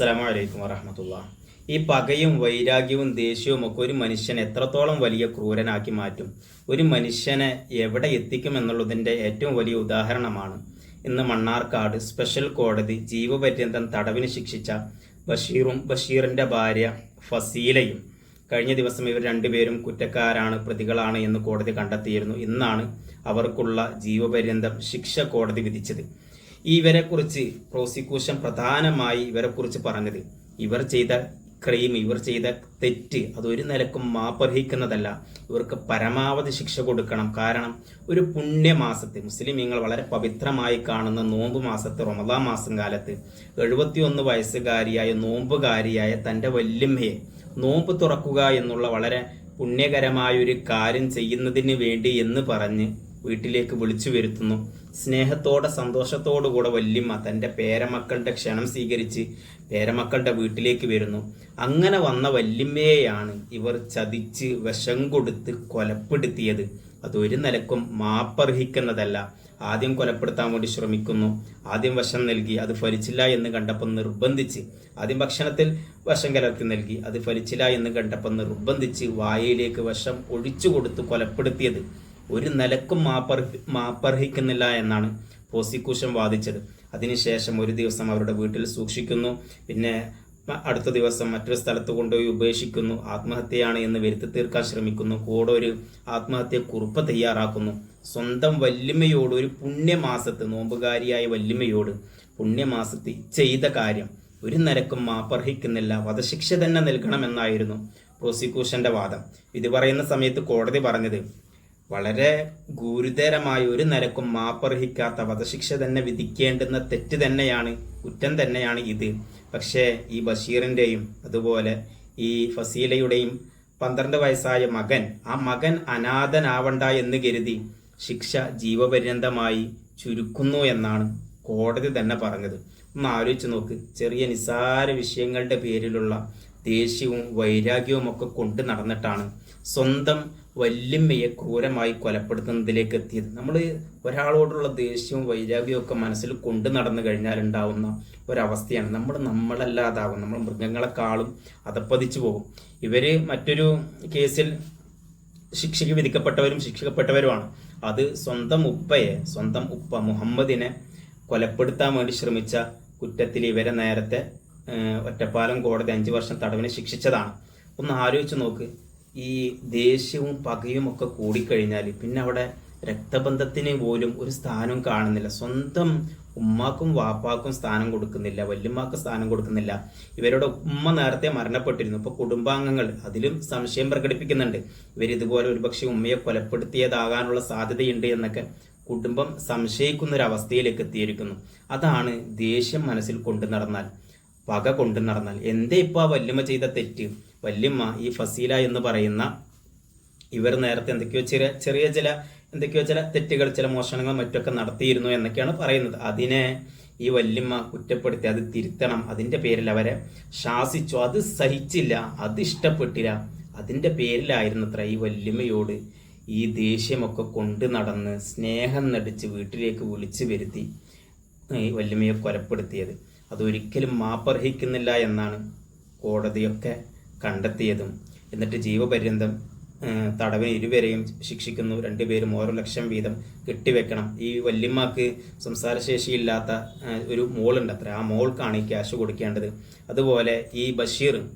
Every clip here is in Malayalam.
അസ്സലാമു അലൈക്കും വറഹമത്തുള്ള ഈ പകയും വൈരാഗ്യവും ദേഷ്യവും ഒക്കെ ഒരു മനുഷ്യനെ എത്രത്തോളം വലിയ ക്രൂരനാക്കി മാറ്റും? ഒരു മനുഷ്യനെ എവിടെ എത്തിക്കും എന്നുള്ളതിന്റെ ഏറ്റവും വലിയ ഉദാഹരണമാണ് ഇന്ന് മണ്ണാർക്കാട് സ്പെഷ്യൽ കോടതി ജീവപര്യന്തം തടവിന് ശിക്ഷിച്ച ബഷീറും ബഷീറിന്റെ ഭാര്യ ഫസീലയും. കഴിഞ്ഞ ദിവസം ഇവർ രണ്ടുപേരും കുറ്റക്കാരാണ് പ്രതികളാണ് എന്ന് കോടതി കണ്ടെത്തിയിരുന്നു. ഇന്നാണ് അവർക്കുള്ള ജീവപര്യന്തം ശിക്ഷ കോടതി വിധിച്ചത്. ഇവരെക്കുറിച്ച് പ്രോസിക്യൂഷൻ പ്രധാനമായി ഇവരെ കുറിച്ച് പറഞ്ഞത്. ഇവർ ചെയ്ത ക്രൈം ഇവർ ചെയ്ത തെറ്റ് അതൊരു നിലക്കും മാപ്പർഹിക്കുന്നതല്ല. ഇവർക്ക് പരമാവധി ശിക്ഷ കൊടുക്കണം. കാരണം ഒരു പുണ്യമാസത്തെ മുസ്ലിമീങ്ങൾ വളരെ പവിത്രമായി കാണുന്ന നോമ്പ് മാസത്തെ റമദാൻ മാസം കാലത്ത് എഴുപത്തിയൊന്ന് വയസ്സുകാരിയായ നോമ്പുകാരിയായ തന്റെ വല്യമ്മയെ നോമ്പ് തുറക്കുക എന്നുള്ള വളരെ പുണ്യകരമായ ഒരു കാര്യം ചെയ്യുന്നതിന് വേണ്ടി എന്ന് പറഞ്ഞ് വീട്ടിലേക്ക് വിളിച്ചു വരുത്തുന്നു. സ്നേഹത്തോടെ സന്തോഷത്തോടുകൂടെ വല്യമ്മ തന്റെ പേരമക്കളുടെ ക്ഷണം സ്വീകരിച്ച് പേരമക്കളുടെ വീട്ടിലേക്ക് വരുന്നു. അങ്ങനെ വന്ന വല്യമ്മയെയാണ് ഇവർ ചതിച്ച് വിഷം കൊടുത്ത് കൊലപ്പെടുത്തിയത്. അതൊരു നിലക്കും മാപ്പർഹിക്കുന്നതല്ല. ആദ്യം കൊലപ്പെടുത്താൻ വേണ്ടി ശ്രമിക്കുന്നു. ആദ്യം വശം നൽകി അത് ഫലിച്ചില്ല എന്ന് കണ്ടപ്പോൾ നിർബന്ധിച്ച് ആദ്യം ഭക്ഷണത്തിൽ വശം കലർത്തി നൽകി അത് ഫലിച്ചില്ല എന്ന് കണ്ടപ്പോൾ നിർബന്ധിച്ച് വായയിലേക്ക് വശം ഒഴിച്ചു കൊടുത്ത് കൊലപ്പെടുത്തിയത്. ഒരു നിലക്കും മാപ്പർഹി മാപ്പർഹിക്കുന്നില്ല എന്നാണ് പ്രോസിക്യൂഷൻ വാദിച്ചത്. അതിനുശേഷം ഒരു ദിവസം അവരുടെ വീട്ടിൽ സൂക്ഷിക്കുന്നു. പിന്നെ അടുത്ത ദിവസം മറ്റൊരു സ്ഥലത്ത് കൊണ്ടുപോയി ഉപേക്ഷിക്കുന്നു. ആത്മഹത്യയാണ് എന്ന് വരുത്തി തീർക്കാൻ ശ്രമിക്കുന്നു. കൂടെ ഒരു ആത്മഹത്യ കുറിപ്പ് തയ്യാറാക്കുന്നു. സ്വന്തം വല്യമ്മയോട് ഒരു പുണ്യമാസത്ത് നോമ്പുകാരിയായ വല്യമ്മയോട് പുണ്യമാസത്ത് ചെയ്ത കാര്യം ഒരു നിരക്കും മാപ്പർഹിക്കുന്നില്ല. വധശിക്ഷ തന്നെ നൽകണമെന്നായിരുന്നു പ്രോസിക്യൂഷന്റെ വാദം. ഇത് പറയുന്ന സമയത്ത് കോടതി പറഞ്ഞത് വളരെ ഗുരുതരമായ ഒരു നിരക്കും മാപ്പർഹിക്കാത്ത വധശിക്ഷ തന്നെ വിധിക്കേണ്ടുന്ന തെറ്റ് തന്നെയാണ് കുറ്റം തന്നെയാണ് ഇത്. പക്ഷേ ഈ ബഷീറിന്റെയും അതുപോലെ ഈ ഫസീലയുടെയും പന്ത്രണ്ട് വയസ്സായ മകൻ ആ മകൻ അനാഥനാവണ്ട എന്ന് കരുതി ശിക്ഷ ജീവപര്യന്തമായി ചുരുക്കുന്നു എന്നാണ് കോടതി തന്നെ പറഞ്ഞത്. ഒന്ന് ആലോചിച്ച് നോക്ക് ചെറിയ നിസാര വിഷയങ്ങളുടെ പേരിലുള്ള ദേഷ്യവും വൈരാഗ്യവും ഒക്കെ കൊണ്ട് നടന്നിട്ടാണ് സ്വന്തം വല്യമ്മയെ ക്രൂരമായി കൊലപ്പെടുത്തുന്നതിലേക്ക് എത്തിയത്. നമ്മൾ ഒരാളോടുള്ള ദേഷ്യവും വൈരാഗ്യവും ഒക്കെ മനസ്സിൽ കൊണ്ടു നടന്നു കഴിഞ്ഞാൽ ഉണ്ടാവുന്ന ഒരവസ്ഥയാണ്. നമ്മൾ നമ്മളല്ലാതാകും നമ്മൾ മൃഗങ്ങളെക്കാളും അതപ്പതിച്ചു പോകും. ഇവർ മറ്റൊരു കേസിൽ ശിക്ഷയ്ക്ക് വിധിക്കപ്പെട്ടവരും ശിക്ഷിക്കപ്പെട്ടവരുമാണ്. അത് സ്വന്തം ഉപ്പയെ സ്വന്തം ഉപ്പ മുഹമ്മദിനെ കൊലപ്പെടുത്താൻ വേണ്ടി ശ്രമിച്ച കുറ്റത്തിൽ ഇവരെ നേരത്തെ ഒറ്റപ്പാലം കോടതി അഞ്ചു വർഷം തടവിന് ശിക്ഷിച്ചതാണ്. ഒന്ന് ആലോചിച്ച് നോക്ക്. ഈ ദേഷ്യവും പകയും ഒക്കെ കൂടിക്കഴിഞ്ഞാൽ പിന്നെ അവിടെ രക്തബന്ധത്തിന് പോലും ഒരു സ്ഥാനം കാണുന്നില്ല. സ്വന്തം ഉമ്മാക്കും വാപ്പാക്കും സ്ഥാനം കൊടുക്കുന്നില്ല വല്യമ്മാക്ക് സ്ഥാനം കൊടുക്കുന്നില്ല. ഇവരുടെ ഉമ്മ നേരത്തെ മരണപ്പെട്ടിരുന്നു. ഇപ്പൊ കുടുംബാംഗങ്ങൾ അതിലും സംശയം പ്രകടിപ്പിക്കുന്നുണ്ട്. ഇവർ ഇതുപോലെ ഒരുപക്ഷെ ഉമ്മയെ കൊലപ്പെടുത്തിയതാകാനുള്ള സാധ്യതയുണ്ട് എന്നൊക്കെ കുടുംബം സംശയിക്കുന്ന ഒരു അവസ്ഥയിലേക്ക് എത്തിയിരിക്കുന്നു. അതാണ് ദേഷ്യം മനസ്സിൽ കൊണ്ടു നടന്നാൽ പക കൊണ്ടു നടന്നാൽ. എന്തേ ഇപ്പൊ ആ വല്യമ്മ ചെയ്ത തെറ്റ്? വല്യമ്മ ഈ ഫസീല എന്ന് പറയുന്ന ഇവർ നേരത്തെ എന്തൊക്കെയോ ചെറിയ ചെറിയ ചില എന്തൊക്കെയോ ചില തെറ്റുകൾ ചില മോഷണങ്ങൾ മറ്റൊക്കെ നടത്തിയിരുന്നു എന്നൊക്കെയാണ് പറയുന്നത്. അതിനെ ഈ വല്യമ്മ കുറ്റപ്പെടുത്തി അത് തിരുത്തണം. അതിന്റെ പേരിൽ അവരെ ശാസിച്ചു. അത് സഹിച്ചില്ല. അത് ഇഷ്ടപ്പെട്ടില്ല. അതിന്റെ പേരിലായിരുന്നു അത്ര ഈ വല്യമ്മയോട് ഈ ദേഷ്യമൊക്കെ കൊണ്ട് നടന്ന് സ്നേഹം നടിച്ച് വീട്ടിലേക്ക് വിളിച്ചു വരുത്തി ഈ വല്യമ്മയെ കൊലപ്പെടുത്തിയത്. അതൊരിക്കലും മാപ്പർഹിക്കുന്നില്ല എന്നാണ് കോടതിയൊക്കെ കണ്ടെത്തിയതും എന്നിട്ട് ജീവപര്യന്തം തടവിന് ഇരുവരെയും ശിക്ഷിക്കുന്നു. രണ്ടുപേരും ഓരോ ലക്ഷം വീതം കെട്ടിവെക്കണം. ഈ വല്യമ്മക്ക് സംസാരശേഷിയില്ലാത്ത ഒരു മോളുണ്ട് അത്ര. ആ മോൾക്കാണ് ഈ ക്യാഷ് കൊടുക്കേണ്ടത്. അതുപോലെ ഈ ബഷീർ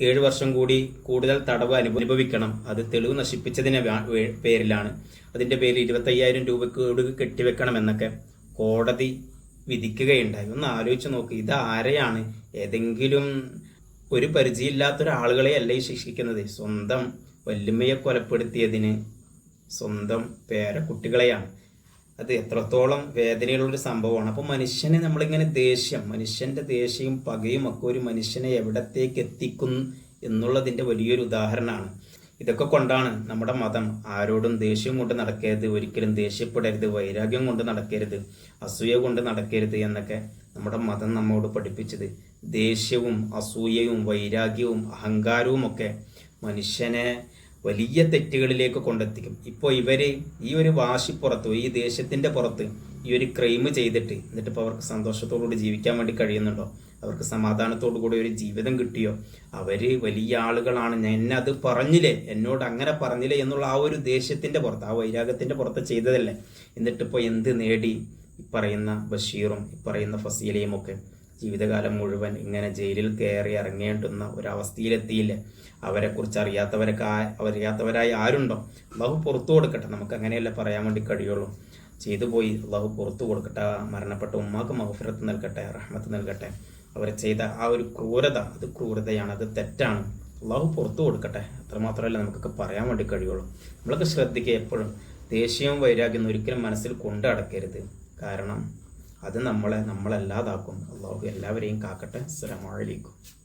ഏഴ് വർഷം കൂടി കൂടുതൽ തടവ് അനുഭ- അനുഭവിക്കണം. അത് തെളിവ് നശിപ്പിച്ചതിന് പേരിലാണ്. അതിന്റെ പേരിൽ ഇരുപത്തയ്യായിരം രൂപയ്ക്ക് ഒടുക്ക് കെട്ടിവെക്കണം എന്നൊക്കെ കോടതി വിധിക്കുകയുണ്ടായി. ഒന്ന് ആലോചിച്ച് നോക്ക്. ഇത് ആരെയാണ്? ഏതെങ്കിലും ഒരു പരിചയമില്ലാത്ത ഒരാളുകളെ അല്ല ഈ ശിക്ഷിക്കുന്നത്? സ്വന്തം വല്യമ്മയെ കൊലപ്പെടുത്തിയതിന് സ്വന്തം പേരക്കുട്ടികളെയാണ്. അത് എത്രത്തോളം വേദനയുള്ള ഒരു സംഭവമാണ്. അപ്പോൾ മനുഷ്യനെ നമ്മളിങ്ങനെ ദേഷ്യം മനുഷ്യന്റെ ദേഷ്യവും പകയും ഒക്കെ ഒരു മനുഷ്യനെ എവിടത്തേക്ക് എത്തിക്കും എന്നുള്ളതിന്റെ വലിയൊരു ഉദാഹരണമാണ്. ഇതൊക്കെ കൊണ്ടാണ് നമ്മുടെ മതം ആരോടും ദേഷ്യം കൊണ്ട് നടക്കരുത് ഒരിക്കലും ദേഷ്യപ്പെടരുത് വൈരാഗ്യം കൊണ്ട് നടക്കരുത് അസൂയ കൊണ്ട് നടക്കരുത് എന്നൊക്കെ നമ്മുടെ മതം നമ്മോട് പഠിപ്പിച്ചത്. ദേഷ്യവും അസൂയയും വൈരാഗ്യവും അഹങ്കാരവും ഒക്കെ മനുഷ്യനെ വലിയ തെറ്റുകളിലേക്ക് കൊണ്ടെത്തിക്കും. ഇപ്പോൾ ഇവർ ഈ ഒരു വാശിപ്പുറത്ത് ഈ ദേശത്തിന്റെ പുറത്ത് ഈ ഒരു ക്രൈം ചെയ്തിട്ട് എന്നിട്ട് ഇപ്പോൾ അവർക്ക് സന്തോഷത്തോടുകൂടി ജീവിക്കാൻ വേണ്ടി കഴിയുന്നുണ്ടോ? അവർക്ക് സമാധാനത്തോടു കൂടി ഒരു ജീവിതം കിട്ടിയോ? അവർ വലിയ ആളുകളാണ്. ഞാൻ എന്നെ അത് പറഞ്ഞില്ലേ? എന്നോട് അങ്ങനെ പറഞ്ഞില്ലേ എന്നുള്ള ആ ഒരു ദേഷ്യത്തിന്റെ പുറത്ത് ആ വൈരാഗ്യത്തിന്റെ പുറത്ത് ചെയ്തതല്ലേ? എന്നിട്ടിപ്പോൾ എന്ത് നേടി? ഈ പറയുന്ന ബഷീറും ഈ പറയുന്ന ഫസീലയും ഒക്കെ ജീവിതകാലം മുഴുവൻ ഇങ്ങനെ ജയിലിൽ കയറി ഇറങ്ങേണ്ടുന്ന ഒരവസ്ഥയിലെത്തിയില്ലേ. അവരെക്കുറിച്ച് അറിയാത്തവരൊക്കെ അറിയാത്തവരായി ആരുണ്ടോ? അള്ളാഹു പുറത്തു കൊടുക്കട്ടെ. നമുക്ക് അങ്ങനെയല്ലേ പറയാൻ വേണ്ടി കഴിയുള്ളൂ. ചെയ്തു പോയി. അള്ളാഹു പുറത്തു കൊടുക്കട്ടെ. മരണപ്പെട്ട ഉമ്മാക്ക് മഹഫിറത്ത് നൽകട്ടെ റഹ്മത്ത് നൽകട്ടെ. അവർ ചെയ്ത ആ ഒരു ക്രൂരത അത് ക്രൂരതയാണ് അത് തെറ്റാണ്. അള്ളാഹു പുറത്തു കൊടുക്കട്ടെ. അത്രമാത്രമല്ല നമുക്കൊക്കെ പറയാൻ വേണ്ടി കഴിയുള്ളൂ. നമ്മളൊക്കെ ശ്രദ്ധിക്കുക എപ്പോഴും. ദേഷ്യവും വൈരാഗ്യം ഒരിക്കലും മനസ്സിൽ കൊണ്ടടക്കരുത്. കാരണം അത് നമ്മളെ നമ്മളല്ലാതാക്കും. അള്ളാഹു എല്ലാവരെയും കാക്കട്ടെ. അസ്സലാമു അലൈക്കും.